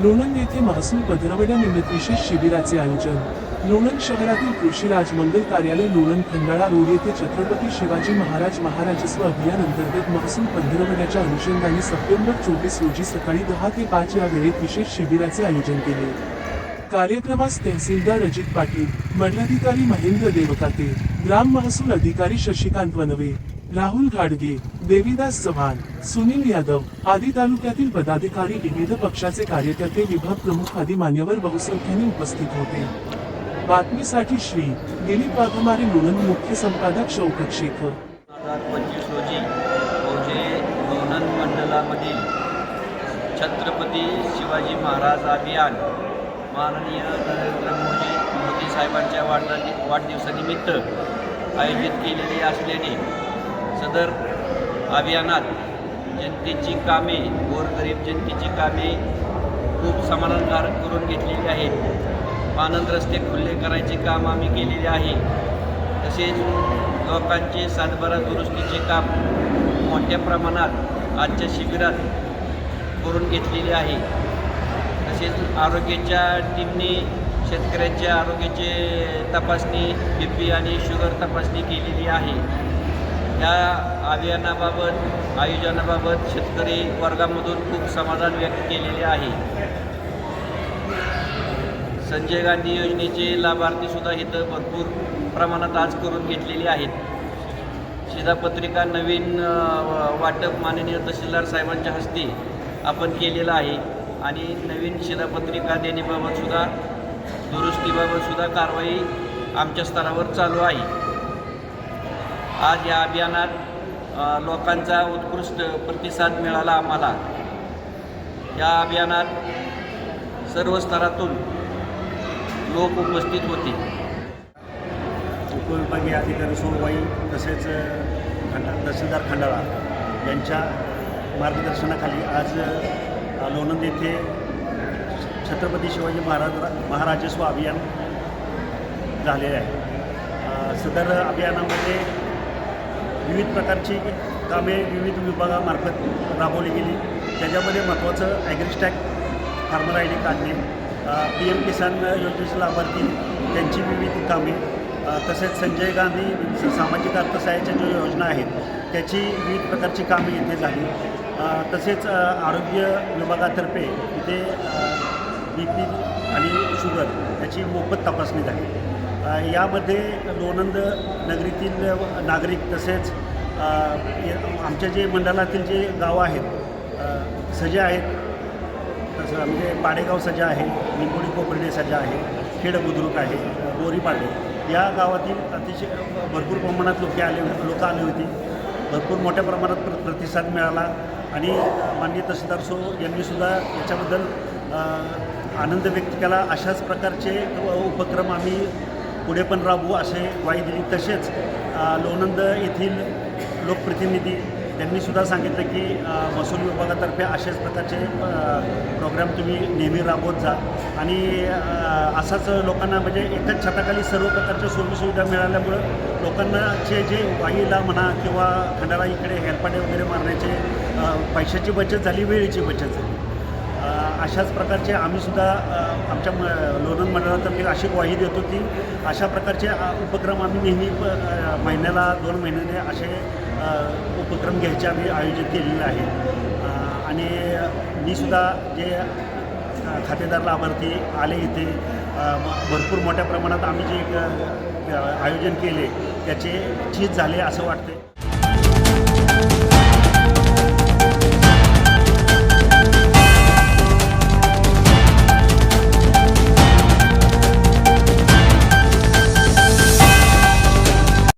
महसूल पंधरवड्यानिमित्त विशेष शिबिराचे आयोजन. लोणंद शहरातील कृषीराज मंडल कार्यालय लोणंद खंडाळा रोड येथे छत्रपती शिवाजी महाराज महाराजस्व अभियान अंतर्गत महसूल पंधरवड्याच्या अनुषंगाने सप्टेंबर चोवीस रोजी सकाळी दहा ते पाच या वेळेत विशेष शिबिराचे आयोजन केले. कार्यक्रमास तहसीलदार अजित पाटील मंडलाधिकारी महेंद्र देवकाते ग्राम महसूल अधिकारी शशिकांत वनवे राहुल गाडगे देवीदास चव्हाण सुनील यादव आदी तालुक्यातील पदाधिकारी विविध पक्षाचे कार्यकर्ते विभाग प्रमुख आदी मान्यवर बहुसंख्येने उपस्थित होते. बातमीसाठी श्री दिलीप वाघमारे लोणंद मुख्य संपादक शौकत शेखर. हजार पंचवीस रोजी रोजे लोणंद मंडलामधील छत्रपती शिवाजी महाराज अभियान माननीय नरेंद्र मोदी मोदी साहेबांच्या वाढ वाढदिवसानिमित्त आयोजित केलेले असल्याने सदर अभियानात जनतेची कामे गोरगरीब जनतेची कामे खूप समाधानकारक करून घेतलेली आहेत. आनंद रस्ते खुल्ले करायचे काम आम्ही केलेले आहे. तसेच लोकांचे सातबारा दुरुस्तीचे काम मोठ्या प्रमाणात आजच्या शिबिरात करून घेतलेले आहे. तसेच आरोग्याच्या टीमने शेतकऱ्यांच्या आरोग्याचे तपासणी बी पी आणि शुगर तपासणी केलेली आहे. या अभियानाबाबत आयोजनाबाबत शेतकरी वर्गामधून खूप समाधान व्यक्त केलेले आहे. संजय गांधी योजनेचे लाभार्थीसुद्धा इथं भरपूर प्रमाणात आज करून घेतलेले आहेत. शिधापत्रिका नवीन वाटप माननीय तहसीलदार साहेबांच्या हस्ते आपण केलेलं आहे आणि नवीन शिधापत्रिका देण्याबाबत सुद्धा दुरुस्तीबाबत सुद्धा कारवाई आमच्या स्तरावर चालू आहे. आज या अभियानात लोकांचा उत्कृष्ट प्रतिसाद मिळाला आम्हाला. या अभियानात सर्व स्तरातून लोक उपस्थित होते. उपविभागीय अधिकारी सोनवाई तसेच खंडा तहसीलदार खंडाळा यांच्या मार्गदर्शनाखाली आज लोणंद येथे छत्रपती शिवाजी महाराज महाराजस्व अभियान झालेले आहे. सदर अभियानामध्ये विविध प्रकारची कामे विविध विभागामार्फत राबवली गेली. त्याच्यामध्ये महत्त्वाचं ॲग्रिस्टॅक फार्मर आय डी काढणे पी एम किसान योजनेचे लाभार्थी त्यांची विविध कामे तसेच संजय गांधी सामाजिक अर्थसहाय्याच्या ज्या योजना आहेत त्याची विविध प्रकारची कामे इथे झाली. तसेच आरोग्य विभागातर्फे इथे बी पी आणि शुगर याची मोफत तपासणी झाली. यामध्ये लोणंद नगरीतील नागरिक तसेच आमच्या जे मंडळातील जे गावं आहेत अ, सजे आहेत तसं म्हणजे पाडेगाव सजा आहे निंबोडी कोपर्डे सजा आहे खेड बुद्रुक आहे बोरीपाडे या गावातील अतिशय भरपूर प्रमाणात लोक आले लोक आली होती. भरपूर मोठ्या प्रमाणात प्र प्रतिसाद मिळाला आणि माननीय तहसीलदार सो यांनीसुद्धा याच्याबद्दल आनंद व्यक्त केला. अशाच प्रकारचे उपक्रम आम्ही पुढे पण राबवू असे ग्वाही दिली. तसेच लोणंद येथील लोकप्रतिनिधी त्यांनी सुद्धा सांगितलं की महसूल विभागातर्फे अशाच प्रकारचे प्रोग्राम तुम्ही नेहमी राबवत जा. आणि असंच असाच लोकांना म्हणजे एकाच छताखाली सर्व प्रकारच्या सोयीसुविधा मिळाल्यामुळं लोकांनाचे जे वाईला म्हणा किंवा खंडाळा इकडे हेलपाटे वगैरे मारण्याचे पैशाची बचत झाली वेळेची बचत झाली. अशाच प्रकारचे आम्हीसुद्धा आमच्या म लोणंद मंडळातर्फे अशी ग्वाही देतो की अशा प्रकारचे उपक्रम आम्ही नेहमी प- महिन्याला दोन महिन्याने असे उपक्रम घ्यायचे आम्ही आयोजित केलेले आहे. आणि मी सुद्धा जे खातेदार लाभार्थी आले इथे भरपूर मोठ्या प्रमाणात आम्ही जे आयोजन केले त्याचे चीज झाले असं वाटते